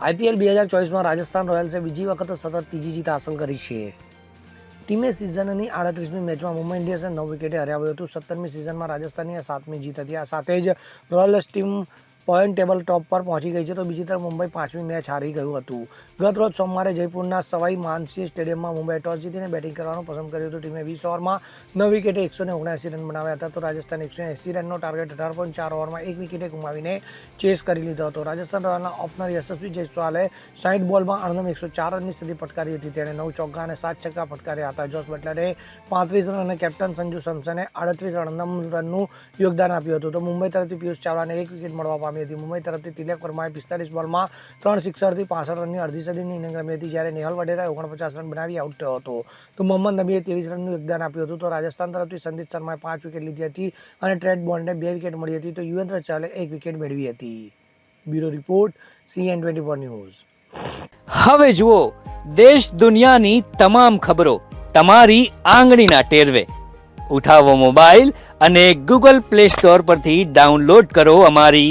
IPL બે હજાર ચોવીસમાં રાજસ્થાન રોયલ્સે બીજી વખત સતત ત્રીજી જીત હાંસલ કરી છે. ટીમે સિઝનની આડત્રીસમી મેચમાં મુંબઈ ઇન્ડિયન્સે નવ વિકેટે હરાવ્યું હતું. સત્તરમી સિઝનમાં રાજસ્થાનની સાતમી જીત હતી. આ સાથે જ Royals team point table top પર પહોંચી ગઈ છે. તો બીજી તરફ મુંબઈ પાંચમી મેચ હારી ગયું હતું. ગત રોજ સોમવારે જયપુરના સવાઈ માનસિંહ સ્ટેડિયમમાં મુંબઈ ટોસ જીતીને બેટિંગ કરવાનું પસંદ કર્યું હતું. ટીમે વીસ ઓવરમાં નવ વિકેટે એકસો ને ઓગણસી રન બનાવ્યા હતા. તો રાજસ્થાન એકસો એંસી રનનો ટાર્ગેટ અઢાર પોઈન્ટ ચાર ઓવરમાં એક વિકેટે ગુમાવીને ચેસ કરી લીધો હતો. રાજસ્થાન રોયલના ઓપનર યશસ્વી જયસ્વાલે સાઈઠ બોલમાં અણનમ એકસો ચાર રનની સ્થિતિ ફટકારી હતી. તેણે નવ ચોગ્ગા અને સાત છક્કા ફટકાર્યા હતા. જોસ બટલરે પાંત્રીસ રન અને કેપ્ટન સંજુ સમસને આડત્રીસ અણનમ રનનું યોગદાન આપ્યું હતું. તો મુંબઈ તરફથી પિયુષ ચાવડાને એક વિકેટ મળવા પામી હતી મુંબઈ તરફથી તિલક વર્માએ પિસ્તાલીસ બોલમાં ત્રણ સિક્સરથી પાસઠ રનની અડધી સદીની ઇનિંગ રમી હતી જ્યારે નેહલ વડેરાએ ઓગણપચાસ રન બનાવી આઉટ થયો હતો. તો મોહમ્મદ નબીએ ત્રેવીસ રનનું યોગદાન આપ્યું હતું. તો રાજસ્થાન તરફથી સંદીપ શર્માએ પાંચ વિકેટ લીધી હતી અને ટ્રેડ બોન્ડને બે વિકેટ મળી હતી. તો યુવેન્દ્ર ચાલે એક વિકેટ મેળવી હતી. Bureau report CN twenty four news. હવે જુઓ, દેશ દુનિયાની તમામ ખબરો તમારી આંગળીના ટેરવે. ઉઠાવો મોબાઈલ અને ગૂગલ પ્લે સ્ટોર પરથી ડાઉનલોડ કરો અમારી